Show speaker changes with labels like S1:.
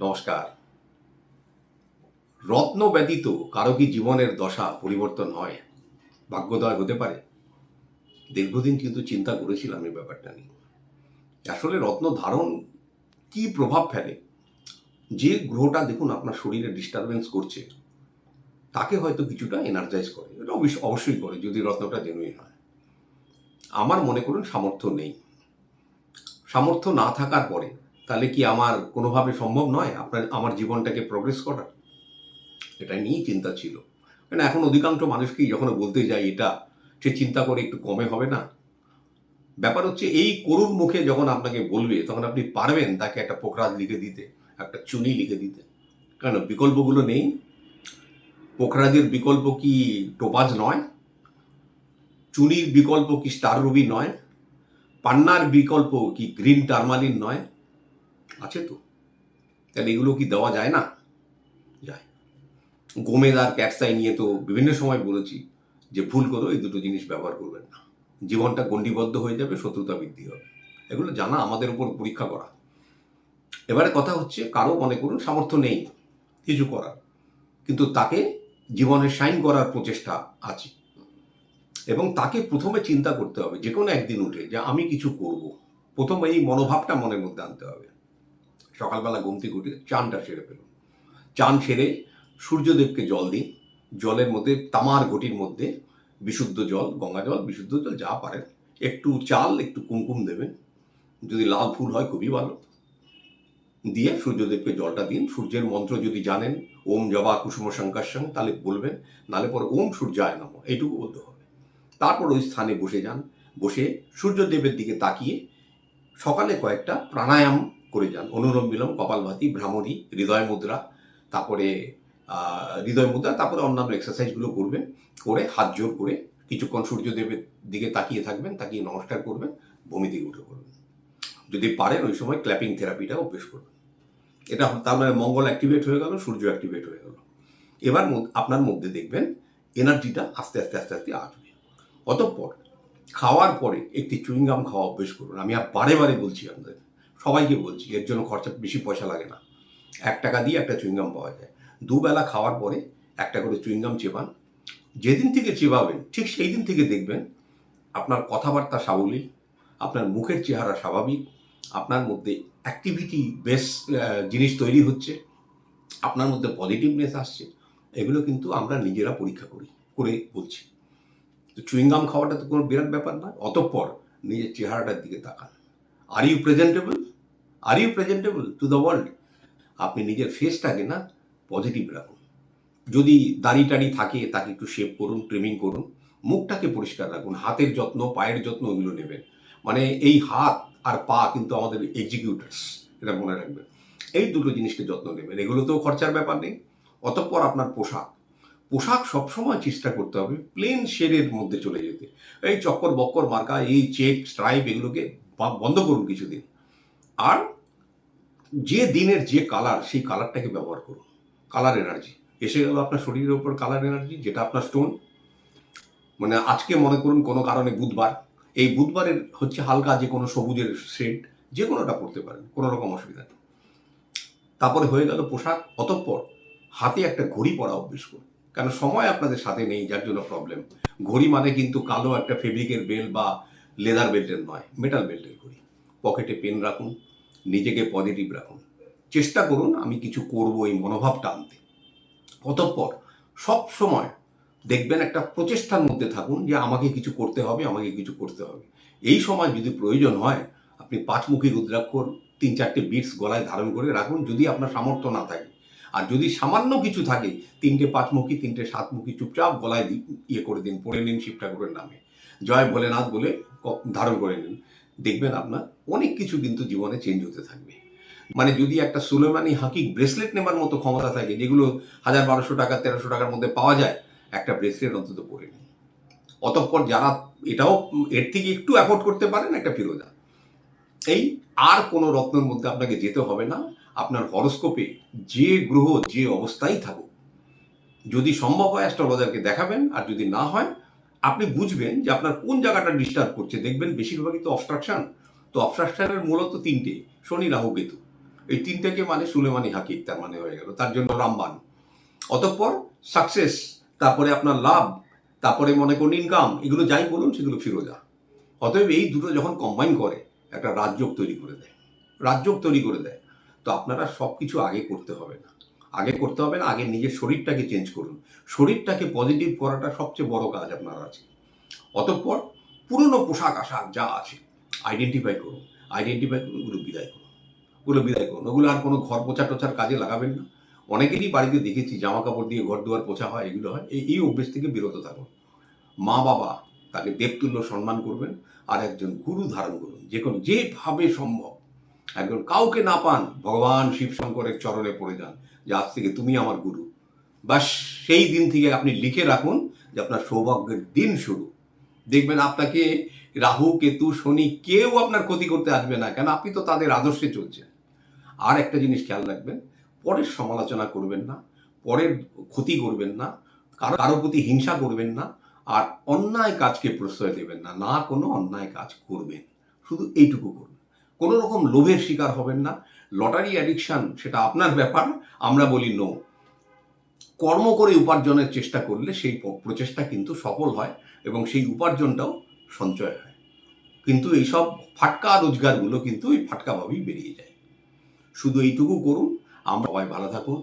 S1: নমস্কার। রত্ন ব্যতীত কারও কি জীবনের দশা পরিবর্তন হয়? ভাগ্যোদয় হতে পারে। দীর্ঘদিন কিন্তু চিন্তা করেছিলাম এই ব্যাপারটা নিয়ে। আসলে রত্ন ধারণ কি প্রভাব ফেলে? যে গ্রহটা দেখুন আপনার শরীরে ডিস্টারবেন্স করছে, তাকে হয়তো কিছুটা এনার্জাইজ করে। এটা অবশ্য- অবশ্যই করে, যদি রত্নটা জেনুইন হয়। আমার মনে করুন সামর্থ্য নেই। সামর্থ্য না থাকার পরে তাহলে কি আমার কোনোভাবে সম্ভব নয়? আপনার, আমার জীবনটাকে প্রোগ্রেস করার? এটা নিয়েই চিন্তা ছিল। কেন এখন অধিকাংশ মানুষকেই যখন বলতে যাই এটা, সে চিন্তা করে একটু কমে হবে না? ব্যাপার হচ্ছে এই করুণ মুখে যখন আপনাকে বলবে, তখন আপনি পারবেন তাকে একটা পোখরাজ লিখে দিতে, একটা চুনি লিখে দিতে। কারণ বিকল্পগুলো নেই? পোখরাজের বিকল্প কি টোপাজ নয়? চুনির বিকল্প কি স্টার রুবি নয়? পান্নার বিকল্প কি গ্রিন টার্মালিন নয়? আছে তো। তাহলে এগুলো কি দেওয়া যায় না? যায়। গোমেদ আর ক্যাটসাই নিয়ে তো বিভিন্ন সময় বলেছি যে ভুল করো, এই দুটো জিনিস ব্যবহার করবেন না। জীবনটা গণ্ডিবদ্ধ হয়ে যাবে, শত্রুতা বৃদ্ধি হবে। এগুলো জানা আমাদের উপর পরীক্ষা করা। এবারে কথা হচ্ছে, কারও মনে করুন সামর্থ্য নেই কিছু করার, কিন্তু তাকে জীবনে সাইন করার প্রচেষ্টা আছে। এবং তাকে প্রথমে চিন্তা করতে হবে যে কোনো একদিন উঠে যে আমি কিছু করব। প্রথম এই মনোভাবটা মনের মধ্যে আনতে হবে। সকালবেলা ঘুম থেকে চানটা সেরে ফেলুন। চান সেরে সূর্যদেবকে জল দিন। জলের মধ্যে, তামার ঘটির মধ্যে বিশুদ্ধ জল, গঙ্গা জল, বিশুদ্ধ জল যা পারেন। একটু চাল, একটু কুমকুম দেবেন। যদি লাল ফুল হয় খুবই ভালো। দিয়ে সূর্যদেবকে জলটা দিন। সূর্যের মন্ত্র যদি জানেন, ওম জবা কুসুম সংকাশং তাহলে বলবেন নালে পরে ওম সূর্যায় নম, এইটুকু বলতে হবে। তারপর ওই স্থানে বসে যান। বসে সূর্যদেবের দিকে তাকিয়ে সকালে কয়েকটা প্রাণায়াম করে যান। অনুলোম বিলোম কপালভাতি, ভ্রামরী, হৃদয় মুদ্রা, তারপরে হৃদয় মুদ্রা, তারপরে অন্যান্য এক্সারসাইজগুলো করবেন। করে হাত জোর করে কিছুক্ষণ সূর্যদেবের দিকে তাকিয়ে থাকবেন, তাকিয়ে নমস্কার করবেন ভূমি থেকে উঠে পড়বেন। যদি পারেন ওই সময় ক্ল্যাপিং থেরাপিটা অভ্যেস করবেন। এটা তার মানে মঙ্গল অ্যাক্টিভেট হয়ে গেল, সূর্য অ্যাক্টিভেট হয়ে গেল। এবার আপনার মধ্যে দেখবেন এনার্জিটা আস্তে আস্তে আস্তে আস্তে আসবে। অতঃপর খাওয়ার পরে একটি চুইংগাম খাওয়া অভ্যেস করুন। আমি আর বারে বারে বলছি আপনাদের সবাইকে বলছি, এর জন্য খরচা বেশি পয়সা লাগে না। এক টাকা দিয়ে একটা চুইংগাম পাওয়া যায়। দুবেলা খাওয়ার পরে একটা করে চুইংগাম চেপান যেদিন থেকে চেপাবেন ঠিক সেই দিন থেকে দেখবেন আপনার কথাবার্তা সাবলীল, আপনার মুখের চেহারা স্বাভাবিক, আপনার মধ্যে অ্যাক্টিভিটি বেস জিনিস তৈরি হচ্ছে, আপনার মধ্যে পজিটিভনেস আসছে, এগুলো কিন্তু আমরা নিজেরা পরীক্ষা করি, করে বলছি। তো চুইংগাম খাওয়াটা তো কোনো বিরাট ব্যাপার না, অতঃপর নিজের চেহারাটার দিকে তাকান। Are you presentable are you presentable to the world আপনি নিজের ফেসটাকে না পজিটিভ রাখুন। যদি দাড়ি টাড়ি থাকে, তাকে একটু শেভ করুন ট্রিমিং করুন, মুখটাকে পরিষ্কার রাখুন, হাতের যত্ন, পায়ের যত্ন ওগুলো নেবেন। মানে এই হাত আর পা কিন্তু আমাদের এক্সিকিউটার্স এটা মনে রাখবেন। এই দুটো জিনিসকে যত্ন নেবেন। এগুলোতেও খরচার ব্যাপার নেই। অতঃপর আপনার পোশাক। পোশাক সবসময় চেষ্টা করতে হবে প্লেন শেডের মধ্যে চলে যেতে। এই চক্কর বক্কর মার্কা, এই চেক স্ট্রাইপ এগুলোকে বন্ধ করুন কিছুদিন। আর যে দিনের যে কালার সেই কালারটাকে ব্যবহার করুন। কালার এনার্জি এসে গেল আপনার শরীরের উপর কালার এনার্জি যেটা আপনার স্টোন মানে আজকে মনে করুন কোনো কারণে বুধবার। এই বুধবারের হচ্ছে হালকা যে কোনো সবুজের শেড যে কোনোটা পড়তে পারেন, কোনো রকম অসুবিধা নেই। তারপরে হয়ে গেল পোশাক। অতঃপর হাতে একটা ঘড়ি পরা অভ্যেস করুন। কারণ সময় আপনাদের সাথে নেই, যার জন্য প্রবলেম ঘড়ি মানে কিন্তু কালো একটা ফেব্রিকের বেল্ট বা লেদার বেল্টের নয় মেটাল বেল্টের ঘড়ি। পকেটে পেন রাখুন। নিজেকে পজিটিভ রাখুন। চেষ্টা করুন আমি কিছু করব এই মনোভাবটা আনতে। অতঃপর সব সময় দেখবেন একটা প্রচেষ্টার মধ্যে থাকুন যে আমাকে কিছু করতে হবে, আমাকে কিছু করতে হবে। এই সময় যদি প্রয়োজন হয়, আপনি পাঁচমুখী রুদ্রাক্ষর তিন চারটে বিটস গলায় ধারণ করে রাখুন যদি আপনার সামর্থ্য না থাকে। আর যদি সামান্য কিছু থাকে, তিনটে পাঁচমুখী, তিনটে সাতমুখী চুপচাপ গলায় ইয়ে করে দিন, পড়ে নিন শিব ঠাকুরের নামে। জয় ভোলেনাথ বলে ধারণ করে নিন। দেখবেন আপনার অনেক কিছু কিন্তু জীবনে চেঞ্জ হতে থাকবে। মানে যদি একটা সুলেমানি হাকিক ব্রেসলেট নেবার মতো ক্ষমতা থাকে, যেগুলো হাজার বারোশো টাকা, তেরোশো টাকার মধ্যে পাওয়া যায়, একটা ব্রেসলেট অন্তত পরে নিন। অতঃপর যারা এটাও এর থেকে একটু অ্যাফোর্ড করতে পারেন, একটা ফিরোজা। এই আর কোনো রত্নের মধ্যে আপনাকে যেতে হবে না। আপনার হরস্কোপে যে গ্রহ যে অবস্থায় থাকুক, যদি সম্ভব হয় অ্যাস্ট্রোলজারকে দেখাবেন, আর যদি না হয় আপনি বুঝবেন যে আপনার কোন জায়গাটা ডিস্টার্ব করছে। দেখবেন বেশিরভাগই তো অবস্ট্রাকশন তো অবস্ট্রাকশনের মূলত তিনটে, শনি, রাহু, কেতু। এই তিনটাকে মানে সুলেমানি হাকিক তার মানে হয়ে গেল। তার জন্য রামবান। অতঃপর সাকসেস তারপরে আপনার লাভ, তারপরে মনে করুন ইনকাম এগুলো যাই বলুন, সেগুলো ফিরোজা। অতএব এই দুটো যখন কম্বাইন করে, একটা রাজযোগ তৈরি করে দেয়। রাজযোগ তৈরি করে দেয়। তো আপনারা সব কিছু আগে করতে হবে না। আগে করতে হবে না, আগে নিজের শরীরটাকে চেঞ্জ করুন। শরীরটাকে পজিটিভ করাটা সবচেয়ে বড় কাজ আপনার আছে। অতঃপর পুরনো পোশাক, আশাক যা আছে আইডেন্টিফাই করুন আইডেন্টিফাই করুন, ওগুলো বিদায় করুন। ওগুলো বিদায় করুন। ওগুলো আর কোনো ঘর পোছা টোছার কাজে লাগাবেন না। অনেকেরই বাড়িতে দেখেছি জামা কাপড় দিয়ে ঘর দুয়ার পোছা হয়, এগুলো হয়, এই এই অভ্যেস থেকে বিরত থাকুন। মা বাবা তাকে দেবতুল্য সম্মান করবেন, আর একজন গুরু ধারণ করুন। যে কোনো, যেভাবে সম্ভব। একজন কাউকে না পান, ভগবান শিব শঙ্করের চরণে পড়ে যান। যে আজ থেকে তুমি আমার গুরু। বাস সেই দিন থেকে আপনি লিখে রাখুন যে আপনার সৌভাগ্যের দিন শুরু। দেখবেন আপনাকে রাহু, কেতু, শনি কেউ আপনার ক্ষতি করতে আসবে না, কেন আপনি তো তাদের আদর্শে চলছেন। আর একটা জিনিস খেয়াল রাখবেন, পরের সমালোচনা করবেন না, পরের ক্ষতি করবেন না, কারও কারোর প্রতি হিংসা করবেন না, আর অন্যায় কাজকে প্রশ্রয় দেবেন না না কোনো অন্যায় কাজ করবেন, শুধু এইটুকু করবেন। কোনো রকম লোভের শিকার হবেন না। লটারি অ্যাডিকশান সেটা আপনার ব্যাপার, আমরা বলি নো কর্ম করে উপার্জনের চেষ্টা করলে সেই প্রচেষ্টা কিন্তু সফল হয় এবং সেই উপার্জনটাও সঞ্চয় হয়। কিন্তু এইসব ফাটকা রোজগারগুলো কিন্তু ওই ফাটকাভাবেই বেরিয়ে যায়। শুধু এইটুকু করুন, আমরা সবাই ভালো থাকুন।